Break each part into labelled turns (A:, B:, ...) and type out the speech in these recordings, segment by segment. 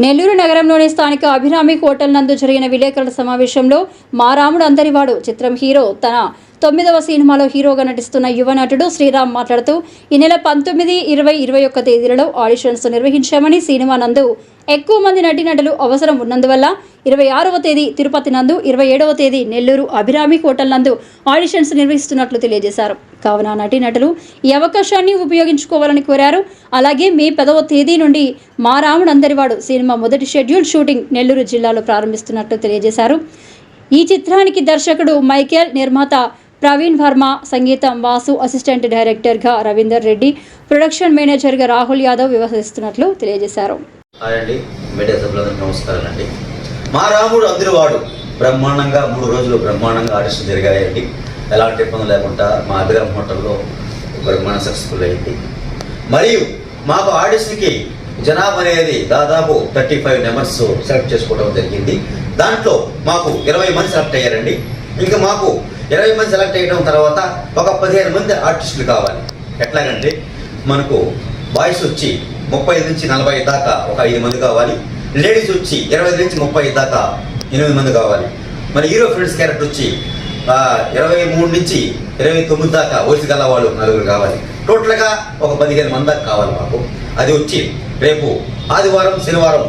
A: నెల్లూరు నగరంలోని స్థానిక అభిరామి హోటల్ నందు జరిగిన విలేకరుల సమావేశంలో మా రాముడు అందరివాడు చిత్రం హీరో తన తొమ్మిదవ సినిమాలో హీరోగా నటిస్తున్న యువ నటుడు శ్రీరామ్ మాట్లాడుతూ ఈ నెల పంతొమ్మిది ఇరవై ఇరవై ఒక్క తేదీలలో ఆడిషన్స్ నిర్వహించామని సినిమా నందు ఎక్కువ మంది నటీనటులు అవసరం ఉన్నందువల్ల ఇరవై ఆరవ తేదీ తిరుపతి నందు ఇరవై ఏడవ తేదీ నెల్లూరు అభిరామి హోటల్ నందు ఆడిషన్స్ నిర్వహిస్తున్నట్లు తెలియజేశారు. కావున నటీనటులు ఈ అవకాశాన్ని ఉపయోగించుకోవాలని కోరారు. అలాగే మే పదవ తేదీ నుండి మా రాముడు అందరివాడు సినిమా మొదటి షెడ్యూల్ షూటింగ్ నెల్లూరు జిల్లాలో ప్రారంభిస్తున్నట్లు తెలియజేశారు. ఈ చిత్రానికి దర్శకుడు మైకేల్ నిర్మాత ప్రవీణ్ వర్మ సంగీతం వాసు అసిస్టెంట్ డైరెక్టర్గా రవీందర్ రెడ్డి ప్రొడక్షన్ మేనేజర్గా రాహుల్ యాదవ్ వ్యవహరిస్తున్నట్లు తెలియజేశారు.
B: హాయ్ నమస్కారం అండి. మా రాముడు అందరివాడు బ్రహ్మాండంగా మూడు రోజులు బ్రహ్మాండంగా ఆడిషన్ జరిగాయండి. ఎలాంటి ఇబ్బంది లేకుండా మా అభిరామ్ హోటల్లో బ్రహ్మాండ సక్సెస్ఫుల్ అయింది. మరియు మాకు ఆడిషన్కి జనాభా అనేది దాదాపు థర్టీ ఫైవ్ మెంబర్స్ సెలెక్ట్ చేసుకోవడం జరిగింది. దాంట్లో మాకు ఇరవై మంది సెలెక్ట్ అయ్యారండి. ఇంకా మాకు ఇరవై మంది సెలెక్ట్ అయ్యడం తర్వాత ఒక పదిహేను మంది ఆర్టిస్టులు కావాలి. ఎట్లాగంటే మనకు బాయ్స్ వచ్చి ముప్పై నుంచి నలభై దాకా ఒక ఐదు మంది కావాలి. లేడీస్ వచ్చి ఇరవై నుంచి ముప్పై దాకా ఎనిమిది మంది కావాలి. మన హీరో ఫ్రెండ్స్ క్యారెక్టర్ వచ్చి ఇరవై మూడు నుంచి ఇరవై తొమ్మిది దాకా వయసు గల వాళ్ళు నలుగురు కావాలి. టోటల్గా ఒక పదిహేను మంది దాకా కావాలి మాకు. అది వచ్చి రేపు ఆదివారం శనివారం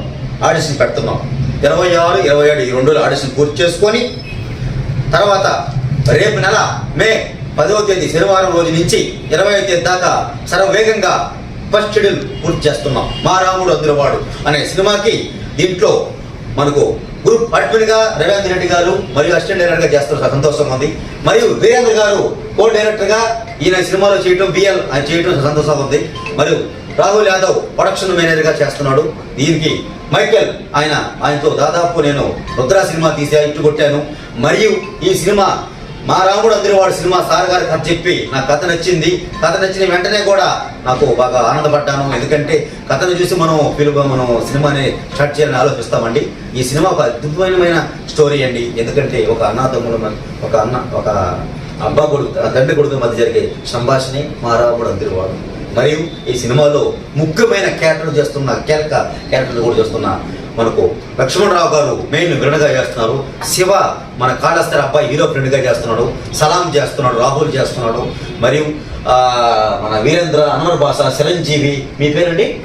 B: ఆడిషన్ పెడుతున్నాం ఇరవై ఆరు ఇరవై ఏడు ఈ రెండు ఆడిషన్ పూర్తి చేసుకొని తర్వాత రేపు నెల మే పదవ తేదీ శనివారం రోజు నుంచి ఇరవై తేదీ దాకా సర్వవేగంగా ఫస్ట్ షెడ్యూల్ పూర్తి చేస్తున్నాం. మా రాముడు అందులవాడు అనే సినిమాకి దీంట్లో మనకు గ్రూప్ అడ్మిన్గా రవీంద్ర రెడ్డి గారు మరియు అసిస్టెంట్ డైరెక్టర్గా చేస్తున్న సంతోషంగా ఉంది. మరియు వీరేంద్ర గారు కో డైరెక్టర్గా ఈయన సినిమాలో చేయడం బిఎల్ ఆయన చేయడం సంతోషంగా ఉంది. మరియు రాహుల్ యాదవ్ ప్రొడక్షన్ మేనేజర్గా చేస్తున్నాడు. దీనికి మైకేల్ ఆయన ఆయనతో దాదాపు నేను రుద్రా సినిమా తీసే ఇట్టు కొట్టాను. మరియు ఈ సినిమా మా రాముడు అందరివాడు సినిమా సార్ గారి కథ చెప్పి నాకు కథ నచ్చింది. కథ నచ్చిన వెంటనే కూడా నాకు బాగా ఆనందపడ్డాను. ఎందుకంటే కథను చూసి మనం ఫిల్మ్ మనం సినిమాని స్టార్ట్ చేయాలని ఆలోచిస్తామండి. ఈ సినిమా ఒక అద్భుతమైన స్టోరీ అండి. ఎందుకంటే ఒక అన్నదమ్ముల ఒక అన్న ఒక అబ్బా కొడుకు తండ్రి కొడుకు మధ్య జరిగే సంభాషణే మా రాముడు అందరివాడు మరియు ఈ సినిమాలో ముఖ్యమైన క్యారెక్టర్ చేస్తున్న కీలక క్యారెక్టర్ కూడా చేస్తున్న మనకు లక్ష్మణరావు గారు మెయిన్ విలన్గా చేస్తున్నారు. శివ మన కాళేశ్వర అబ్బాయి హీరో ఫ్రెండ్గా చేస్తున్నాడు. సలాం చేస్తున్నాడు రాహుల్ చేస్తున్నాడు. మరియు మన వీరేంద్ర అన్వర్ భాష చిరంజీవి మీ పేరండి?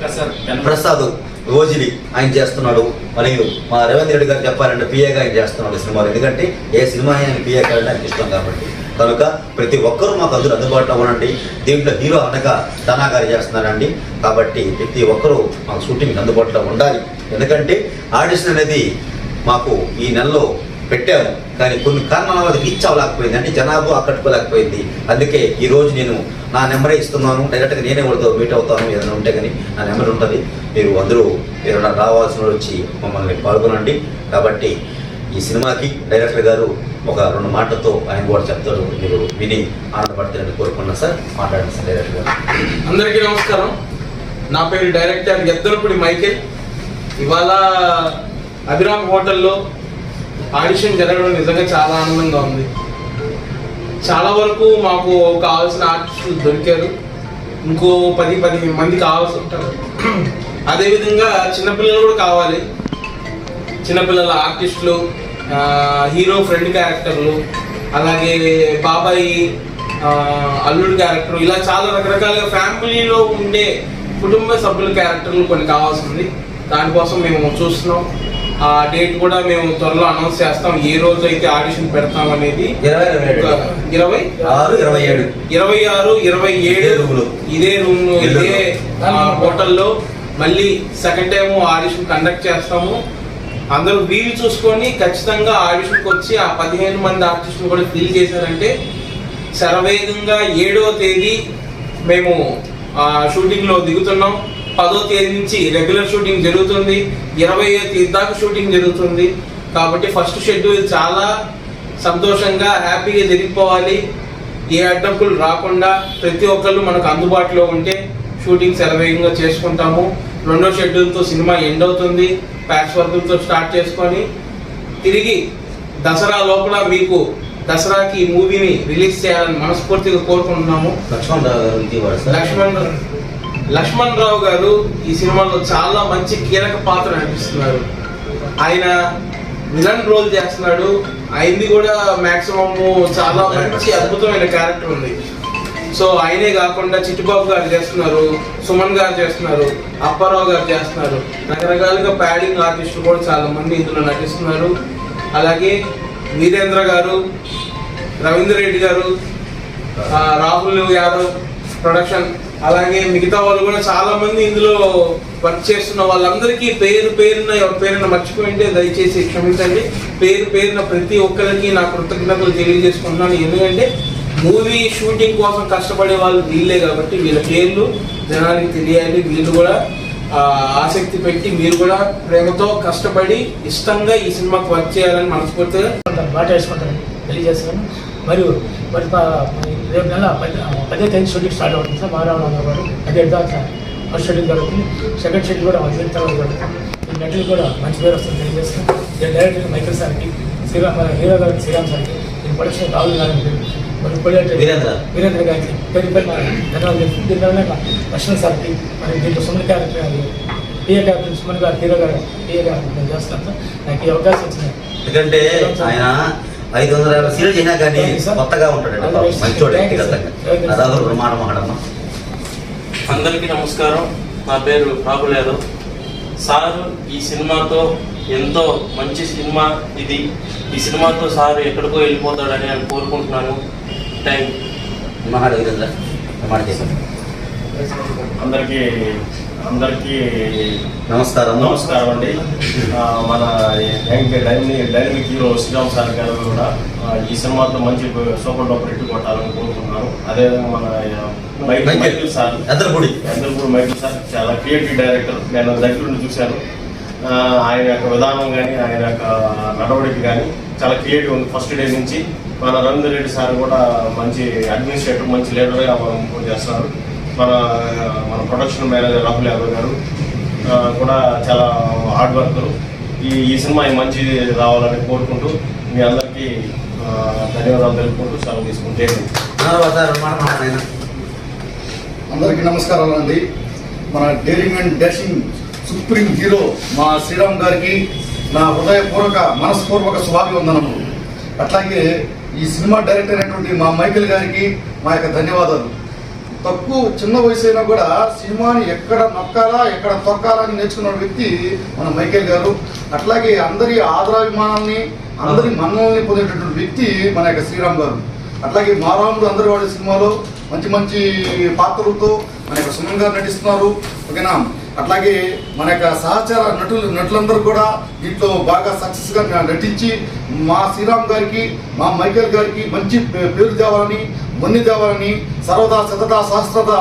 B: ప్రసాద్. ఓజిలి ఆయన చేస్తున్నాడు. మరియు మా రవీంద్ర రెడ్డి గారు చెప్పాలంటే పిఏగా ఆయన చేస్తున్నాడు సినిమాలు ఎందుకంటే ఏ సినిమా ఆయన పిఏ కావాలని ఆయనకి ఇష్టం కాబట్టి. కనుక ప్రతి ఒక్కరూ మాకు అందరూ అందుబాటులో ఉండండి. దీంట్లో హీరో అనగా దానా గారు చేస్తున్నారండి. కాబట్టి ప్రతి ఒక్కరూ మాకు షూటింగ్ అందుబాటులో ఉండాలి. ఎందుకంటే ఆడిషన్ అనేది మాకు ఈ నెలలో పెట్టాము. కానీ కొన్ని కారణాల వల్ల రీచ్ అవ్వలేకపోయింది. అంటే జనాభా ఆకట్టుకోలేకపోయింది. అందుకే ఈ రోజు నేను నా నెంబరే ఇస్తున్నాను. డైరెక్ట్గా నేనే వాళ్ళతో మీట్ అవుతాను. ఏదైనా ఉంటే కానీ నా నెంబర్ ఉంటుంది. మీరు అందరూ మీరు రావాల్సిన వచ్చి మమ్మల్ని పాల్గొనండి. కాబట్టి ఈ సినిమాకి డైరెక్టర్ గారు ఒక రెండు మాటలతో ఆయన కూడా చెప్తారు. మీరు విని ఆనందపడతారని కోరుకున్నాను సార్. మాట్లాడండి సార్ డైరెక్టర్ గారు.
C: అందరికీ నమస్కారం. నా పేరు డైరెక్టర్ ఎద్దరపుడి మైకేల్. ఇవాళ అభిరామ్ హోటల్లో ఆడిషన్ జరగడం నిజంగా చాలా ఆనందంగా ఉంది. చాలా వరకు మాకు కావాల్సిన ఆర్టిస్టులు దొరికారు. ఇంకో పది పది మంది కావాల్సి ఉంటారు. అదేవిధంగా చిన్నపిల్లలు కూడా కావాలి. చిన్నపిల్లల ఆర్టిస్టులు హీరో ఫ్రెండ్ క్యారెక్టర్లు అలాగే బాబాయి అల్లుడు క్యారెక్టర్ ఇలా చాలా రకరకాలుగా ఫ్యామిలీలో ఉండే కుటుంబ సభ్యుల క్యారెక్టర్లు కొన్ని కావాల్సి ఉంది. దానికోసం మేము చూస్తున్నాం. ఆ డేట్ కూడా మేము త్వరలో అనౌన్స్ చేస్తాం. ఏ రోజు అయితే ఆడిషన్ పెడతాం అనేది
B: ఇరవై ఆరు ఇరవై ఏడు.
C: ఇరవై ఆరు ఇరవై ఏడు
B: ఇదే
C: రూమ్. ఇదే హోటల్లో మళ్ళీ సెకండ్ టైం ఆడిషన్ కండక్ట్ చేస్తాము. అందరూ వీలు చూసుకొని ఖచ్చితంగా ఆడిషన్కి వచ్చి ఆ పదిహేను మంది ఆర్టిస్టులు కూడా ఫిల్ చేశారంటే శరవేగంగా ఏడవ తేదీ మేము ఆ, షూటింగ్లో దిగుతున్నాం. పదో తేదీ నుంచి రెగ్యులర్ షూటింగ్ జరుగుతుంది. ఇరవై తేదీ దాకా షూటింగ్ జరుగుతుంది. కాబట్టి ఫస్ట్ షెడ్యూల్ చాలా సంతోషంగా హ్యాపీగా జరిగిపోవాలి. ఏ అడ్డంకులు రాకుండా ప్రతి ఒక్కళ్ళు మనకు అందుబాటులో ఉంటే షూటింగ్ శరవేగంగా చేసుకుంటాము. రెండో షెడ్యూల్తో సినిమా ఎండ్ అవుతుంది. ప్యాచ్ వర్కులతో స్టార్ట్ చేసుకొని తిరిగి దసరా లోపల మీకు దసరాకి ఈ మూవీని రిలీజ్ చేయాలని మనస్ఫూర్తిగా కోరుకుంటున్నాము.
B: లక్ష్మణ్
C: లక్ష్మణ్ లక్ష్మణ్ రావు గారు ఈ సినిమాలో చాలా మంచి కీలక పాత్ర నటిస్తున్నారు. ఆయన విలన్ రోల్ చేస్తున్నాడు. అయింది కూడా మాక్సిమం చాలా మంచి అద్భుతమైన క్యారెక్టర్ ఉంది. సో ఆయనే కాకుండా చిట్టుబాబు గారు చేస్తున్నారు సుమన్ గారు చేస్తున్నారు అప్పారావు గారు చేస్తున్నారు. రకరకాలుగా ప్యాడింగ్ ఆర్టిస్టులు కూడా చాలా మంది ఇందులో నటిస్తున్నారు. అలాగే వీరేంద్ర గారు రవీంద్ర రెడ్డి గారు రాహుల్ యాదవ్ ప్రొడక్షన్ అలాగే మిగతా వాళ్ళు కూడా చాలా మంది ఇందులో వర్క్ చేస్తున్న వాళ్ళందరికీ పేరు పేరున ఎవరి పేరున మర్చిపోయింటే దయచేసి క్షమించండి. పేరు పేరున ప్రతి ఒక్కరికి నా కృతజ్ఞతలు తెలియజేసుకుంటున్నాను. ఎందుకంటే మూవీ షూటింగ్ కోసం కష్టపడే వాళ్ళు వీళ్ళే కాబట్టి వీళ్ళ పేర్లు జనానికి తెలియాలి. వీళ్ళు కూడా ఆసక్తి పెట్టి మీరు కూడా ప్రేమతో కష్టపడి ఇష్టంగా ఈ సినిమాకి వర్క్ చేయాలని మనస్ఫూర్తిగా
D: ఉంటాను బాట వేసుకుంటాను తెలియజేస్తాను మరియు మరి రేపు నెల పది తేదీ షెడ్యూల్ స్టార్ట్ అవుతుంది సార్ మారావణ గారు అదే దాకా ఫస్ట్ షెడ్యూల్ జరుగుతుంది. సెకండ్ షెడ్యూల్ కూడా వీక్ తర్వాత జరుగుతుంది. ఈ నటులు కూడా మంచి పేరు వస్తుంది తెలియజేస్తాను దీని డైరెక్టర్ మైకిల్ సార్కి శ్రీరామ్ హీరో గారికి శ్రీరామ్ సార్కి దీని ప్రొడక్షన్ రాహుల్ గారికి మరి ప్రొడ్యూసర్
B: వీరేంద్ర.
D: గారికి పేరు పేరు ధన్యవాదాలు చెప్తుంది దీని వల్ల లక్ష్మణ్ సార్కి మరి దీంట్లో Suman character PA character Suman గారు హీరో గారు పిఏ గారు నేను చేస్తాను సార్. నాకు ఈ అవకాశం వచ్చింది
B: ఎందుకంటే ఆయన ఐదు వందల యాభై సీరియల్ చేసినా కానీ కొత్తగా ఉంటాడండి పాపం. మంచోడు వ్యక్తిగతంగా. అదాదు రుమాన మహడమ్మ
E: అందరికీ నమస్కారం. నా పేరు రాహుల్ యాదవ్. సార్ ఈ సినిమాతో ఎంతో మంచి సినిమా ఇది. ఈ సినిమాతో సార్ ఎక్కడికో వెళ్ళిపోతాడని నేను కోరుకుంటున్నాను. థ్యాంక్
B: మహాడు వీరేంద్ర మాట చేశాను
F: అందరికీ అందరికీ
B: నమస్కారం.
F: నమస్కారం అండి. మన young dynamic dynamic hero Sriram sir గారు కూడా ఈ సినిమాతో మంచి సూపర్ డూపర్ హిట్ కొట్టాలని కోరుకుంటున్నాను అదేవిధంగా మన మైకిల్ సార్.
B: ఎద్దరపూడి
F: అందరూ కూడా మైకిల్ సార్ చాలా క్రియేటివ్ డైరెక్టర్. నేను దగ్గర నుండి చూశాను ఆయన యొక్క విధానం కానీ ఆయన యొక్క నడవడిక కానీ చాలా క్రియేటివ్ ఉంది ఫస్ట్ డే నుంచి. మన రవీంద్ర రెడ్డి సార్ కూడా మంచి అడ్మినిస్ట్రేటర్ మంచి లీడర్గా మనం చేస్తున్నారు. మన మన ప్రొడక్షన్ మేనేజర్ రాహుల్ యాదవ్ గారు కూడా చాలా హార్డ్ వర్కర్ ఈ ఈ సినిమా మంచి రావాలని కోరుకుంటూ మీ అందరికీ ధన్యవాదాలు తెలుపుకుంటూ సెలవు తీసుకుంటే.
B: రుమాన
G: అందరికీ నమస్కారాలు అండి. మన daring and dashing supreme hero మా శ్రీరామ్ గారికి నా హృదయపూర్వక మనస్పూర్వక శుభాభివందనములు. అట్లాగే ఈ సినిమా డైరెక్టర్ అయినటువంటి మా మైకిల్ గారికి మా యొక్క ధన్యవాదాలు. తక్కువ చిన్న వయసు అయినా కూడా సినిమాని ఎక్కడ నొక్కాలా ఎక్కడ తొక్కాలా అని నేర్చుకున్న వ్యక్తి మన మైకేల్ గారు. అట్లాగే అందరి ఆదరాభిమానాన్ని అందరి మన్నల్ని పొందేటటువంటి వ్యక్తి మన యొక్క శ్రీరామ్ గారు. అట్లాగే మారాముడు అందరి వాళ్ళ సినిమాలో మంచి మంచి పాత్రలతో మన యొక్క సుమన్ గారు నటిస్తున్నారు. ఓకేనా? అట్లాగే మన యొక్క సహచార నటులు నటులందరూ కూడా దీంట్లో బాగా సక్సెస్గా నటించి మా శ్రీరామ్ గారికి మా మైకేల్ గారికి మంచి పేరు తేవాలని మొన్ని తేవాలని సర్వదా సతదా శాస్త్రద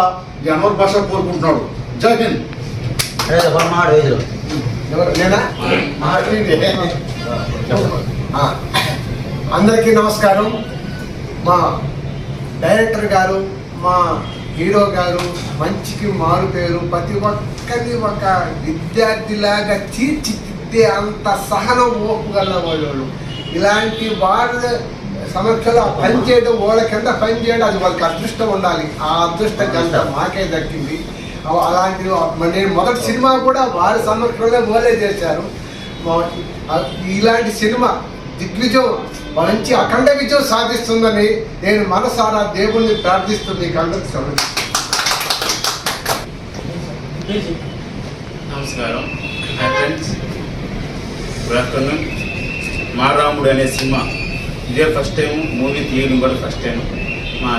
G: ఈ అన్వర్ భాష కోరుకుంటున్నాడు. జై హింద్.
H: అందరికీ నమస్కారం. మా డైరెక్టర్ గారు మా హీరో గారు మంచికి మారు పేరు ప్రతి ఒక్కరిని ఒక విద్యార్థిలాగా తీర్చిదిద్దే అంత సహనం ఓపుగల వాళ్ళు ఇలాంటి వాళ్ళ సమస్యలో పనిచేయడం వాళ్ళ కింద పనిచేయడం అది వాళ్ళకి అదృష్టం ఉండాలి. ఆ అదృష్ట గంట మాకే దక్కింది. అలాంటి నేను మొదటి సినిమా కూడా వారి సమక్షంలో వాళ్ళే చేశారు. ఇలాంటి సినిమా దిగ్విజయం మంచి అఖండ విజయం సాధిస్తుందని నేను మనసారా దేవుణ్ణి ప్రార్థిస్తుంది కండకు.
I: నమస్కారం. Good afternoon. మా రాముడు అనే సినిమా. ఇదే ఫస్ట్ టైం మూవీ తీయడం కూడా ఫస్ట్ టైం మా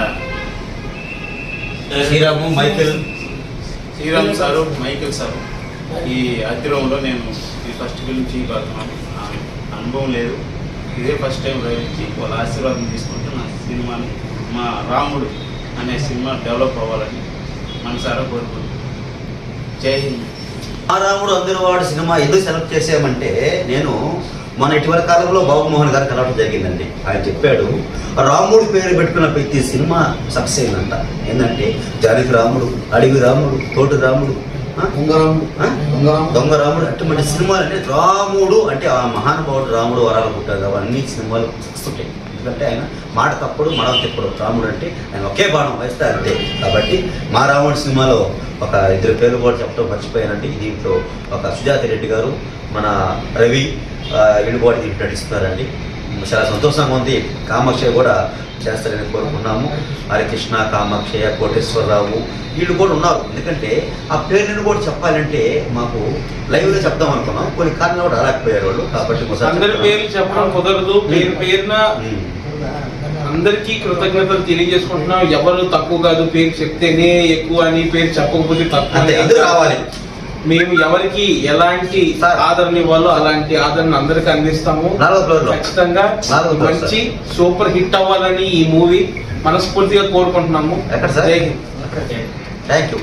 B: Sriram Michael.
I: Sriram sir Michael sir. ఈ అతిరంలో నేను ఈ ఫస్ట్ ఆ అనుభవం లేదు. ఇదే ఫస్ట్ టైం ప్రవేశించి వాళ్ళ ఆశీర్వాదం తీసుకుంటూ నా సినిమాని మా రాముడు అనే సినిమా డెవలప్ అవ్వాలని మనసారా కోరుకుంటున్నాను జై హింద్.
B: ఆ రాముడు అందరి వాడు సినిమా ఎందుకు సెలెక్ట్ చేసామంటే నేను మన ఇటీవల కాలంలో బాబుమోహన్ గారు కలవడం జరిగిందండి. ఆయన చెప్పాడు రాముడు పేరు పెట్టుకున్న ప్రతి సినిమా సక్సెస్ అయిందంట. ఏంటంటే జానకి రాముడు అడవి రాముడు తోటి రాముడు దొంగరాముడు అటువంటి సినిమాలు అంటే రాముడు అంటే ఆ మహానుభావుడు రాముడు వరాలు పుట్టారు అవన్నీ సినిమాలు సక్సెస్ ఎందుకంటే ఆయన మాట తప్పుడు మనం తిప్పుడు. రాముడు అంటే ఆయన ఒకే బాణం వేస్తే అంతే. కాబట్టి మా రాముడు సినిమాలో ఒక ఇద్దరు పేర్లు కూడా చెప్పడం మర్చిపోయానండి. దీంట్లో ఒక సుజాత రెడ్డి గారు మన రవి ఆ, వీళ్ళు కూడా దీంట్లో నటిస్తున్నారండి. చాలా సంతోషంగా ఉంది. కామాక్షి కూడా చేస్తారని కోరుకున్నాము హరికృష్ణ కామాక్షయ్య కోటేశ్వరరావు వీళ్ళు కూడా ఉన్నారు. ఎందుకంటే ఆ పేర్లను కూడా చెప్పాలంటే మాకు లైవ్లో చెప్దాం అనుకున్నాం. కొన్ని కారణాలు కూడా రాలేకపోయారు వాళ్ళు. కాబట్టి.
C: పేర్లు చెప్పడం కుదరదు. పేరు పేరున. అందరికీ కృతజ్ఞతలు తెలియజేసుకుంటున్నాం. ఎవరు తక్కువ కాదు. పేరు చెప్తేనే ఎక్కువ అని పేరు చెప్పకపోతే తక్కువ
B: రావాలి?
C: మేము ఎవరికి ఎలాంటి
B: సార్.
C: ఆదరణ ఇవ్వాలో అలాంటి ఆదరణ అందరికి అందిస్తాము. ఖచ్చితంగా మంచి సూపర్ హిట్ అవ్వాలని ఈ మూవీ మనస్ఫూర్తిగా కోరుకుంటున్నాము.
B: Thank you